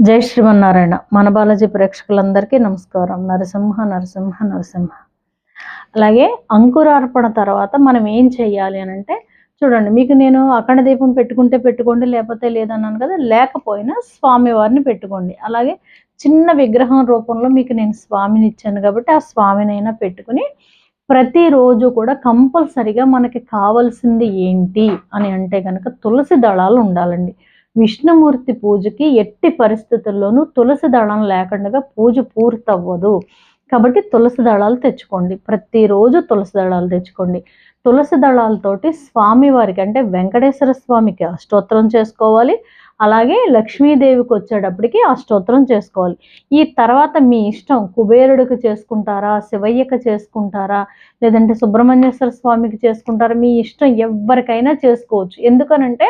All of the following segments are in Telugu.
జై శ్రీమన్నారాయణ. మన బాలాజీ ప్రేక్షకులందరికీ నమస్కారం. నరసింహ నరసింహ నరసింహ. అలాగే అంకురార్పణ తర్వాత మనం ఏం చేయాలి అని అంటే చూడండి మీకు నేను అఖండ దీపం పెట్టుకుంటే పెట్టుకోండి లేకపోతే లేదన్నాను కదా లేకపోయినా స్వామివారిని పెట్టుకోండి. అలాగే చిన్న విగ్రహం రూపంలో మీకు నేను స్వామిని ఇచ్చాను కాబట్టి ఆ స్వామినైనా పెట్టుకుని ప్రతిరోజు కూడా కంపల్సరిగా మనకి కావాల్సింది ఏంటి అని అంటే కనుక తులసి దళాలు ఉండాలండి. విష్ణుమూర్తి పూజకి ఎట్టి పరిస్థితుల్లోనూ తులసి దళం లేకుండా పూజ పూర్తవ్వదు. కాబట్టి తులసి దళాలు తెచ్చుకోండి. ప్రతిరోజు తులసి దళాలు తెచ్చుకోండి. తులసి దళాలతోటి స్వామివారికి అంటే వెంకటేశ్వర స్వామికి అష్టోత్తరం చేసుకోవాలి. అలాగే లక్ష్మీదేవికి వచ్చేటప్పటికి అష్టోత్తరం చేసుకోవాలి. ఈ తర్వాత మీ ఇష్టం కుబేరుడికి చేసుకుంటారా శివయ్యకి చేసుకుంటారా లేదంటే సుబ్రహ్మణ్యేశ్వర స్వామికి చేసుకుంటారా మీ ఇష్టం ఎవరికైనా చేసుకోవచ్చు. ఎందుకనంటే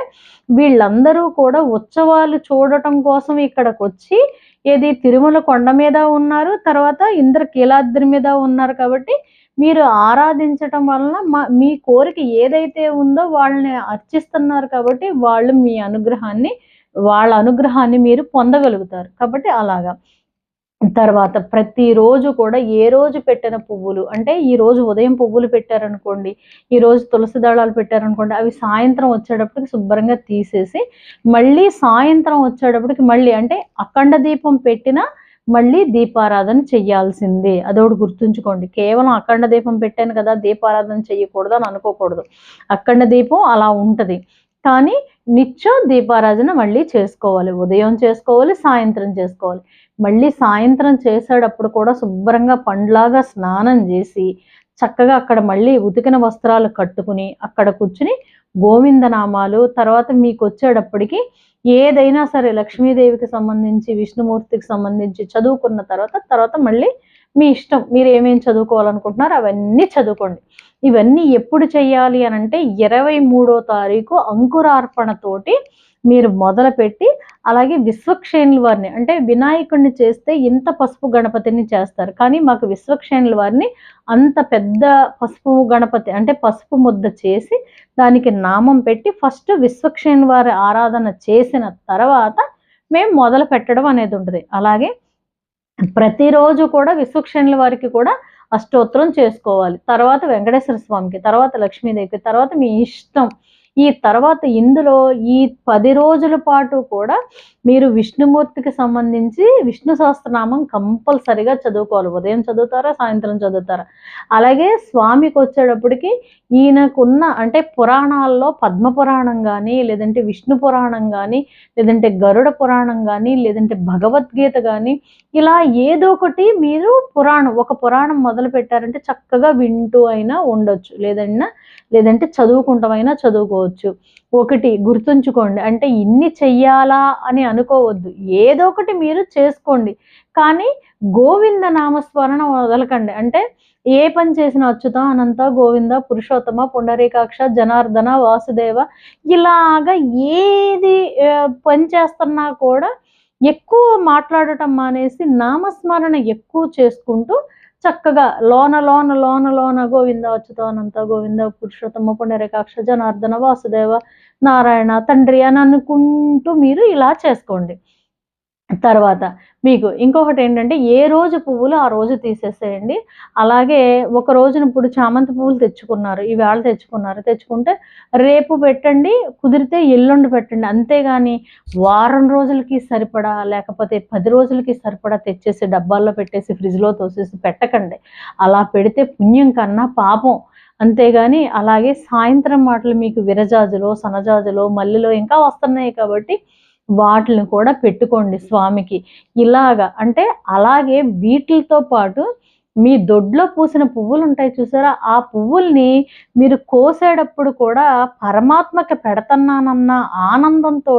వీళ్ళందరూ కూడా ఉత్సవాలు చూడటం కోసం ఇక్కడికి వచ్చి ఏది తిరుమల కొండ మీద ఉన్నారు తర్వాత ఇంద్రకీలాద్రి మీద ఉన్నారు కాబట్టి మీరు ఆరాధించటం వలన మా మీ కోరిక ఏదైతే ఉందో వాళ్ళని అర్చిస్తున్నారు కాబట్టి వాళ్ళు మీ అనుగ్రహాన్ని వాళ్ళ అనుగ్రహాన్ని మీరు పొందగలుగుతారు. కాబట్టి అలాగా. తర్వాత ప్రతిరోజు కూడా ఏ రోజు పెట్టిన పువ్వులు అంటే ఈ రోజు ఉదయం పువ్వులు పెట్టారనుకోండి ఈ రోజు తులసి దళాలు పెట్టారనుకోండి అవి సాయంత్రం వచ్చేటప్పటికి శుభ్రంగా తీసేసి మళ్ళీ సాయంత్రం వచ్చేటప్పటికి మళ్ళీ అంటే అఖండ దీపం పెట్టిన మళ్ళీ దీపారాధన చెయ్యాల్సిందే. అదొకటి గుర్తుంచుకోండి. కేవలం అఖండ దీపం పెట్టాను కదా దీపారాధన చెయ్యకూడదు అని అనుకోకూడదు. అఖండ దీపం అలా ఉంటుంది. కానీ నిత్యం దీపారాధన మళ్ళీ చేసుకోవాలి. ఉదయం చేసుకోవాలి సాయంత్రం చేసుకోవాలి. మళ్ళీ సాయంత్రం చేసేటప్పుడు కూడా శుభ్రంగా పండ్లాగా స్నానం చేసి చక్కగా అక్కడ మళ్ళీ ఉతికిన వస్త్రాలు కట్టుకుని అక్కడ కూర్చుని గోవిందనామాలు తర్వాత మీకు వచ్చేటప్పటికి ఏదైనా సరే లక్ష్మీదేవికి సంబంధించి విష్ణుమూర్తికి సంబంధించి చదువుకున్న తర్వాత తర్వాత మళ్ళీ మీ ఇష్టం మీరు ఏమేమి చదువుకోవాలనుకుంటున్నారో అవన్నీ చదువుకోండి. ఇవన్నీ ఎప్పుడు చేయాలి అని అంటే ఇరవై మూడో తారీఖు అంకురార్పణతోటి మీరు మొదలుపెట్టి అలాగే విశ్వక్షేణుల వారిని అంటే వినాయకుడిని చేస్తే ఇంత పసుపు గణపతిని చేస్తారు. కానీ మాకు విశ్వక్షేణుల వారిని అంత పెద్ద పసుపు గణపతి అంటే పసుపు ముద్ద చేసి దానికి నామం పెట్టి ఫస్ట్ విశ్వక్షేణుల వారి ఆరాధన చేసిన తర్వాత మేము మొదలు పెట్టడం అనేది ఉంటుంది. అలాగే ప్రతిరోజు కూడా విశ్వక్షేణుల వారికి కూడా అష్టోత్తరం చేసుకోవాలి. తర్వాత వెంకటేశ్వర స్వామికి తర్వాత లక్ష్మీదేవికి తర్వాత మీ ఇష్టం. ఈ తర్వాత ఇందులో ఈ పది రోజుల పాటు కూడా మీరు విష్ణుమూర్తికి సంబంధించి విష్ణు సహస్రనామం కంపల్సరిగా చదువుకోవాలి. ఉదయం చదువుతారా సాయంత్రం చదువుతారా? అలాగే స్వామికి వచ్చేటప్పటికి ఈయనకున్న అంటే పురాణాల్లో పద్మ పురాణం కానీ లేదంటే విష్ణు పురాణం కానీ లేదంటే గరుడ పురాణం కానీ లేదంటే భగవద్గీత కానీ ఇలా ఏదో ఒకటి మీరు పురాణం ఒక పురాణం మొదలు పెట్టారంటే చక్కగా వింటూ అయినా ఉండొచ్చు. లేదన్నా లేదంటే చదువుకుంటామైనా చదువుకోవచ్చు. ఒకటి గుర్తుంచుకోండి. అంటే ఇన్ని చెయ్యాలా అని అనుకోవద్దు. ఏదో ఒకటి మీరు చేసుకోండి. కానీ గోవింద నామస్మరణ వదలకండి. అంటే ఏ పని చేసిన అచ్యుత అనంత గోవింద పురుషోత్తమ పుండరీకాక్ష జనార్దన వాసుదేవ ఇలాగా ఏది పని చేస్తున్నా కూడా ఎక్కువ మాట్లాడటం మానేసి నామస్మరణ ఎక్కువ చేసుకుంటూ చక్కగా లోన లోన లోన లోన గోవింద అచ్యుతానంత గోవింద పురుషోత్తమ పుండరీకాక్ష జనార్దన వాసుదేవ నారాయణ తండ్రి అని అనుకుంటూ మీరు ఇలా చేసుకోండి. తర్వాత మీకు ఇంకొకటి ఏంటంటే ఏ రోజు పువ్వులు ఆ రోజు తీసేసేయండి. అలాగే ఒక రోజున ఇప్పుడు చామంతి పువ్వులు తెచ్చుకున్నారు ఈవేళ తెచ్చుకున్నారు. తెచ్చుకుంటే రేపు పెట్టండి కుదిరితే ఎల్లుండి పెట్టండి. అంతేగాని వారం రోజులకి సరిపడా లేకపోతే పది రోజులకి సరిపడా తెచ్చేసి డబ్బాల్లో పెట్టేసి ఫ్రిడ్జ్లో తోసేసి పెట్టకండి. అలా పెడితే పుణ్యం కన్నా పాపం. అంతేగాని అలాగే సాయంత్రం మాటలు మీకు విరజాజులో సనజాజులో మల్లెలో ఇంకా వస్తున్నాయి కాబట్టి వాటిని కూడా పెట్టుకోండి స్వామికి. ఇలాగా అంటే అలాగే వీటితో పాటు మీ దొడ్లో పూసిన పువ్వులు ఉంటాయి చూసారా? ఆ పువ్వుల్ని మీరు కోసేటప్పుడు కూడా పరమాత్మకి పెడతన్నానన్న ఆనందంతో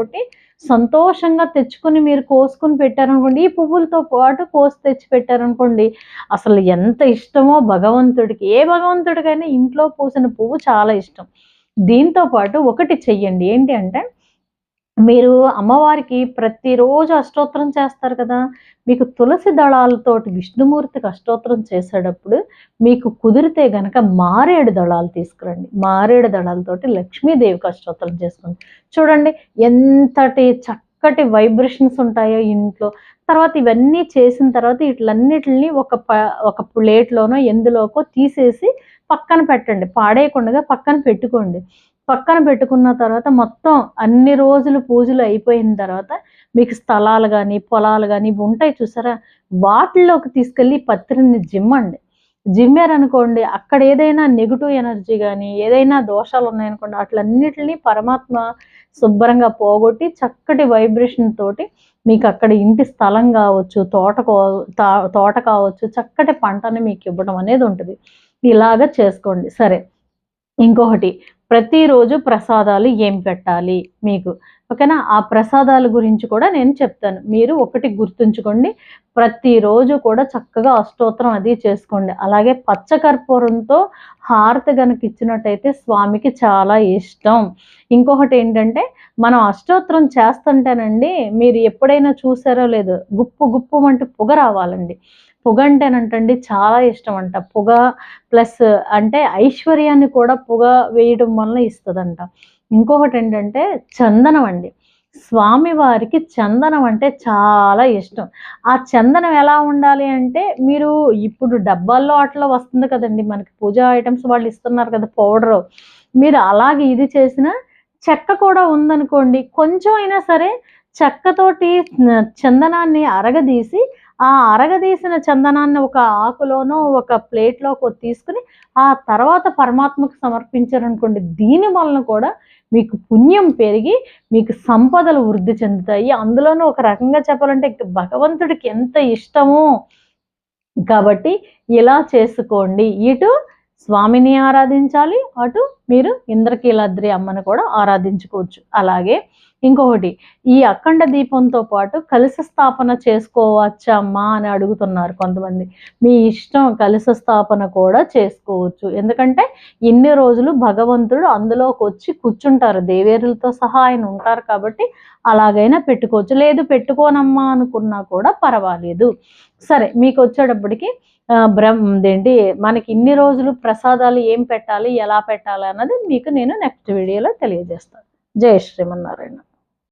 సంతోషంగా తెచ్చుకుని మీరు కోసుకుని పెట్టారనుకోండి ఈ పువ్వులతో పాటు కోసి తెచ్చి పెట్టారనుకోండి అసలు ఎంత ఇష్టమో భగవంతుడికి. ఏ భగవంతుడికైనా ఇంట్లో పూసిన పువ్వు చాలా ఇష్టం. దీంతో పాటు ఒకటి చెయ్యండి. ఏంటి అంటే మీరు అమ్మవారికి ప్రతిరోజు అష్టోత్తరం చేస్తారు కదా మీకు తులసి దళాలతోటి విష్ణుమూర్తికి అష్టోత్తరం చేసేటప్పుడు మీకు కుదిరితే గనక మారేడు దళాలు తీసుకురండి. మారేడు దళాలతోటి లక్ష్మీదేవికి అష్టోత్తరం చేసుకోండి. చూడండి ఎంతటి చక్కటి వైబ్రేషన్స్ ఉంటాయో ఇంట్లో. తర్వాత ఇవన్నీ చేసిన తర్వాత వీటిలన్నిటిని ఒక ప ఒక ప్లేట్లోనో ఎందులోకో తీసేసి పక్కన పెట్టండి. పాడేయకుండా పక్కన పెట్టుకోండి. పక్కన పెట్టుకున్న తర్వాత మొత్తం అన్ని రోజులు పూజలు అయిపోయిన తర్వాత మీకు స్థలాలు కానీ పొలాలు కానీ ఇవి ఉంటాయి చూసారా? వాటిల్లోకి తీసుకెళ్ళి పత్రిని జిమ్మండి. జిమ్మారనుకోండి అక్కడ ఏదైనా నెగిటివ్ ఎనర్జీ కానీ ఏదైనా దోషాలు ఉన్నాయనుకోండి వాటిలన్నిటిని పరమాత్మ శుభ్రంగా పోగొట్టి చక్కటి వైబ్రేషన్ తోటి మీకు అక్కడ ఇంటి స్థలం కావచ్చు తోట తా- తోట కావచ్చు చక్కటి పంటని మీకు ఇవ్వడం అనేది ఉంటుంది. ఇలాగ చేసుకోండి. సరే. ఇంకొకటి ప్రతిరోజు ప్రసాదాలు ఏం పెట్టాలి మీకు? ఓకేనా? ఆ ప్రసాదాల గురించి కూడా నేను చెప్తాను. మీరు ఒకటి గుర్తుంచుకోండి. ప్రతిరోజు కూడా చక్కగా అష్టోత్తరం అది చేసుకోండి. అలాగే పచ్చకర్పూరంతో హారతి గనక ఇచ్చినట్టయితే స్వామికి చాలా ఇష్టం. ఇంకొకటి ఏంటంటే మనం అష్టోత్తరం చేస్తుంటేనండి మీరు ఎప్పుడైనా చూసారో లేదో గుప్పు గుప్పు వంటి పొగ రావాలండి. పొగ అంటేనంటండి చాలా ఇష్టం అంట పొగ ప్లస్ అంటే ఐశ్వర్యాన్ని కూడా పొగ వేయడం వలన ఇస్తుందంట. ఇంకొకటి ఏంటంటే చందనం అండి స్వామి వారికి చందనం అంటే చాలా ఇష్టం. ఆ చందనం ఎలా ఉండాలి అంటే మీరు ఇప్పుడు డబ్బాల్లో అట్లా వస్తుంది కదండి. మనకి పూజా ఐటమ్స్ వాళ్ళు ఇస్తున్నారు కదా పౌడరు. మీరు అలాగే ఇది చేసిన చెక్క కూడా ఉందనుకోండి. కొంచెం అయినా సరే చెక్కతోటి చందనాన్ని అరగదీసి ఆ అరగదీసిన చందనాన్ని ఒక ఆకులోనో ఒక ప్లేట్లోకి తీసుకుని ఆ తర్వాత పరమాత్మకు సమర్పించారనుకోండి దీని వలన కూడా మీకు పుణ్యం పెరిగి మీకు సంపదలు వృద్ధి చెందుతాయి. అందులోనూ ఒక రకంగా చెప్పాలంటే భగవంతుడికి ఎంత ఇష్టమో కాబట్టి ఇలా చేసుకోండి. ఇటు స్వామిని ఆరాధించాలి అటు మీరు ఇంద్రకీలాద్రి అమ్మను కూడా ఆరాధించుకోవచ్చు. అలాగే ఇంకొకటి ఈ అఖండ దీపంతో పాటు కలశ స్థాపన చేసుకోవచ్చా అమ్మా అని అడుగుతున్నారు కొంతమంది. మీ ఇష్టం కలశ స్థాపన కూడా చేసుకోవచ్చు. ఎందుకంటే ఇన్ని రోజులు భగవంతుడు అందులోకి వచ్చి కూర్చుంటారు. దేవేరులతో సహా ఆయన ఉంటారు కాబట్టి అలాగైనా పెట్టుకోవచ్చు. లేదు పెట్టుకోనమ్మా అనుకున్నా కూడా పర్వాలేదు. సరే మీకు వచ్చేటప్పటికి ఆ, బ్రహ్మ ఏంటి మనకి ఇన్ని రోజులు ప్రసాదాలు ఏం పెట్టాలి ఎలా పెట్టాలి అన్నది మీకు నేను నెక్స్ట్ వీడియోలో తెలియజేస్తాను. జై శ్రీమన్నారాయణ.